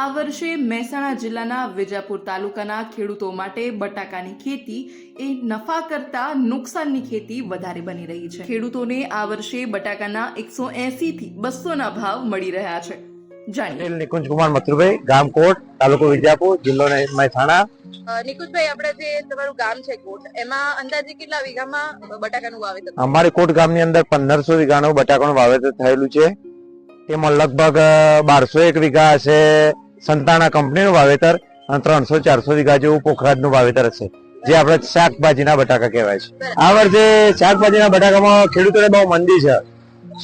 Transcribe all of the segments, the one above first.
આ વર્ષે મહેસાણા જિલ્લાના વિજાપુર તાલુકાના ખેડૂતો માટે બટાકાની ખેતી એ નફા કરતા નુકસાનની ખેતી વધારે બની રહી છે. ખેડૂતોને આ વર્ષે બટાકાના એકસો એસી થી બસોના ભાવ મળી રહ્યા છે. નિકુંજ કુમાર મથુરભાઈ ગામ કોટ તાલુકો વિજાપુર જિલ્લો મહેસાણા. નિકુંજભાઈ આપણે જે તમારું ગામ છે કોટ એમાં અંદાજે કેટલા વીઘામાં બટાકાનું વાવેતર અમારે અમારી કોટ ગામની અંદર પંદરસો વીઘાનું બટાકાનું વાવેતર થયેલું છે. તેમાં લગભગ બારસો એક વીઘા હશે સંતાણા કંપનીનું વાવેતર અને ત્રણસો ચારસો વીઘા જેવું પોખરાજનું વાવેતર હશે. જે આપણે શાકભાજીના બટાકા કહેવાય છે. આ વર્ષે શાકભાજીના બટાકામાં ખેડૂતોને બહુ મંદી છે.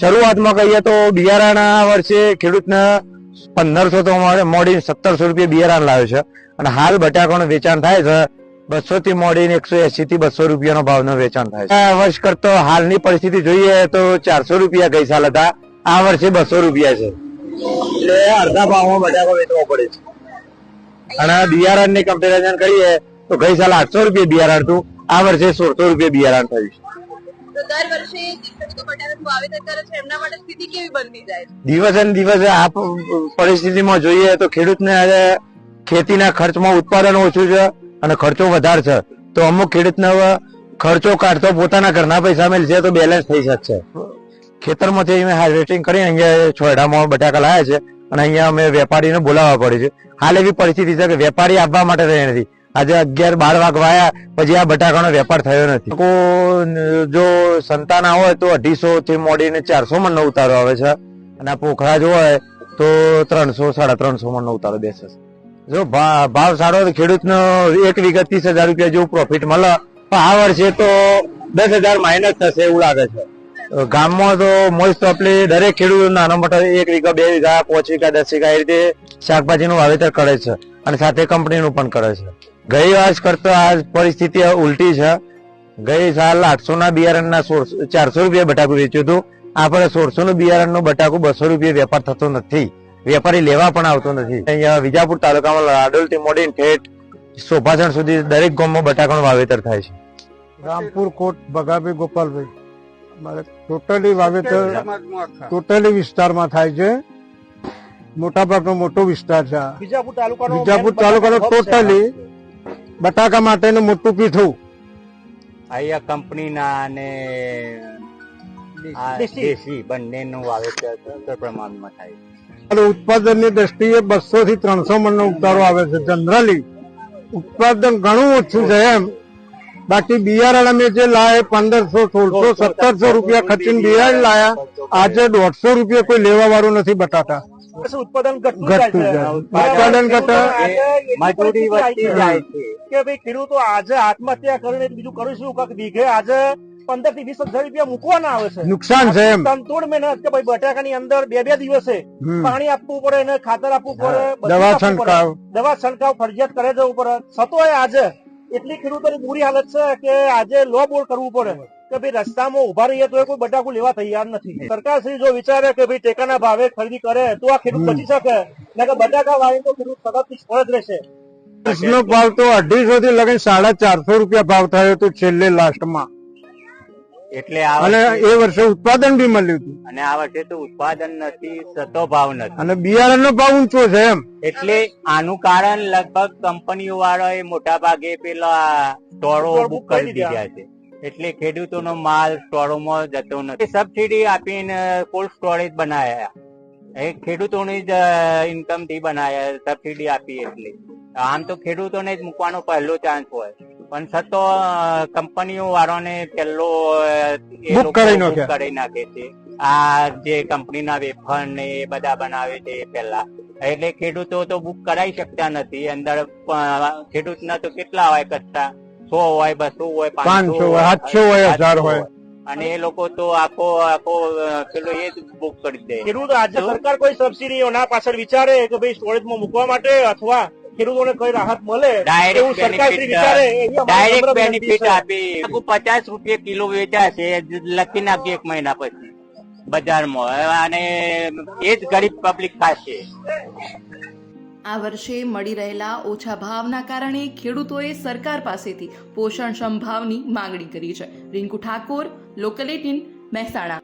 શરૂઆતમાં કહીએ તો બિયારણ આ વર્ષે ખેડૂતને પંદરસો તો મોડી સત્તરસો રૂપિયા બિયારણ લાવ્યો છે. અને હાલ બટાકાનું વેચાણ થાય છે બસો થી મોડીને એકસો એસી થી બસો રૂપિયાનો ભાવનો વેચાણ થાય છે. આ વર્ષ કરતો હાલની પરિસ્થિતિ જોઈએ તો ચારસો રૂપિયા ગઈ સાલ હતા. આ વર્ષે બસો રૂપિયા છે. એટલે અડધા ભાવમાં બટાકો વેચવો પડે છે. અને બિયારણની કમ્પેરિઝન કરીએ તો ગઈ સાલ આઠસો રૂપિયા બિયારણ હતું આ વર્ષે સોળસો રૂપિયા બિયારણ થયું છે. દિવસે ને દિવસે આ પરિસ્થિતિમાં જોઈએ તો ખેડૂતને આજે ખેતીના ખર્ચમાં ઉત્પાદન ઓછું છે અને ખર્ચો વધારે છે. તો અમુક ખેડૂતને ખર્ચો કાઢતો પોતાના ઘરના પૈસા મેળશે તો બેલેન્સ થઈ શકશે. ખેતરમાંથી અમે હાર્વેસ્ટિંગ કરી અહીંયા છોડામાં બટાકા લાયા છે. અને અહીંયા અમે વેપારીને બોલાવવા પડે છે. હાલ એવી પરિસ્થિતિ છે કે વેપારી આવવા માટે રહ્યા નથી. આજે અગિયાર બાર વાગવાયા પછી આ બટાકાનો વેપાર થયો નથી. જો સંતાના હોય તો અઢીસો થી મોડીને ચારસો મણનો ઉતારો આવે છે. અને આ પોખરા જો હોય તો ત્રણસો, સાડા ત્રણસો મણનો ઉતારો બેસે જો ભાવ સારો હોય તો ખેડૂતનો એક વિગત ત્રીસ હજાર રૂપિયા જેવું પ્રોફિટ મળે. આ વર્ષે તો દસ હજાર માઇનસ થશે એવું લાગે છે. ગામમાં તો મોસ્ટ ઓફલી દરેક ખેડૂત નાનો મોટો એક વીઘા, બે વીઘા, પાંચ વીઘા, દસ વીઘા એ રીતે શાકભાજીનું વાવેતર કરે છે અને સાથે કંપનીનું પણ કરે છે. ગઈ વર્ષ કરતો આ પરિસ્થિતિ ઉલટી છે. ગઈ સાલ આઠસો ના બિયારણના ચારસો રૂપિયા બટાકું વેચ્યું હતું. આપણે સોળસો નું બિયારણનું બટાકું બસો રૂપિયા વેપાર થતો નથી. વેપારી લેવા પણ આવતો નથી. અહીંયા વિજાપુર તાલુકામાં લાડોલથી મોડીને ઠેઠ સોભાસણ સુધી દરેક ગામમાં બટાકાનું વાવેતર થાય છે. રામપુર કોટ બગાભાઈ ગોપાલભાઈ. અમારે ટોટલી વાવેતર ટોટલી વિસ્તારમાં થાય છે. મોટા ભાગનો મોટો વિસ્તાર છે બીજાપુર તાલુકાનો. ટોટલી બટાકા માટેનું મોટું પીઠું. અહીંયા કંપનીના અને દેશી. બંનેનું વાવેતર પ્રમાણમાં થાય છે. અને ઉત્પાદનની દ્રષ્ટિએ બસો થી ત્રણસો મણનો ઉતારો આવે છે જનરલી. ઉત્પાદન ઘણું ઓછું છે એમ. બાકી બિયારણ અમે જે લાવે પંદરસો સોળસો સત્તરસો રૂપિયા ખર્ચીને બિયારણ લાયા. આજે દોઢસો રૂપિયા કોઈ લેવા વાળું નથી બટાટા. ઉત્પાદન ઘટતું ઘટે. કે ભાઈ ખેડૂતો આજે આત્મહત્યા કરીને બીજું કરીશું કાંઈક વીઘે આજે પંદરથી વીસ હજાર રૂપિયા મૂકવાના આવે છે. નુકસાન છે એમ. તંતોડ મહેનત કે ભાઈ બટાકાની અંદર બે બે દિવસે પાણી આપવું પડે એને ખાતર આપવું પડે દવા છંટકાવ. દવા છંટકાવ ફરજિયાત કરે જવું પડે. છતોય આજે એટલી ખેડૂતોની બુરી હાલત છે કે આજે લો બોલ કરવું પડે. કે ભાઈ રસ્તામાં ઊભા રહીએ તો કોઈ બટાકું લેવા તૈયાર નથી. સરકાર શ્રી જો વિચારે કે ભાઈ ટેકાના ભાવે ખરીદી કરે તો આ ખેડૂત બચી શકે. ને કે બટાકા વાળી તો ખેડૂત સતત નિષ્ફળ જ રહેશે. ભાવ તો અઢીસો થી લગીને સાડા ચારસો રૂપિયા ભાવ થયો હતો છેલ્લે લાસ્ટમાં એટલે અને એ વર્ષે ઉત્પાદન બી મળ્યું હતું. અને આ વર્ષે તો ઉત્પાદન નથી સતો ભાવ નથી. અને બિયારણનો ભાવ ઊંચો છે એમ. એટલે આનું કારણ લગભગ કંપનીઓ વાળાએ મોટા ભાગે પેલા સ્ટોરો બુક કરી દીધા. છે. એટલે ખેડૂતોનો માલ સ્ટોરોમાં જતો નથી. સબસિડી આપીને કોલ્ડ સ્ટોરેજ બનાયા. એ ખેડૂતોની જ ઇન્કમથી બનાયા સબસિડી આપી એટલે. આમ તો ખેડૂતોને જ મૂકવાનો પહેલો ચાન્સ હોય. પણ છતો કંપનીઓ વાળાને પેલો લોકો કરી નાખે છે. આ જે કંપનીના વેફર ને એ બધા બનાવે છે એ પહેલા. એટલે ખેડૂતો તો બુક કરાવી શકતા નથી. અંદર ખેડૂત ખેડૂતના તો કેટલા હોય કચ્છા સો હોય બસો હોય પાંચસો હોય, સાતસો હોય, હજાર હોય. અને એ લોકો તો આખો આખો પેલો એ જ બુક કરી દે. ખેડૂત આજે સરકાર કોઈ સબસિડીઓ ના પાછળ વિચારે કે ભાઈ સ્ટોરેજમાં મૂકવા માટે અથવા ખેડૂતોને કઈ રાહત મળે એવું ડાયરેક્ટ સરકાર વિચારે ડાયરેક્ટ બેનિફિટ. આપી. પચાસ રૂપિયા કિલો વેચાશે લખી નાખી એક મહિના પછી. બજારમાં. અને એ જ ગરીબ પબ્લિક ખાશે. આ વર્ષે મળી રહેલા ઓછા ભાવના કારણે ખેડૂતોએ સરકાર પાસેથી પોષણક્ષમ ભાવની માંગણી કરી છે. Rinku Thakor local eighteen Mahesana.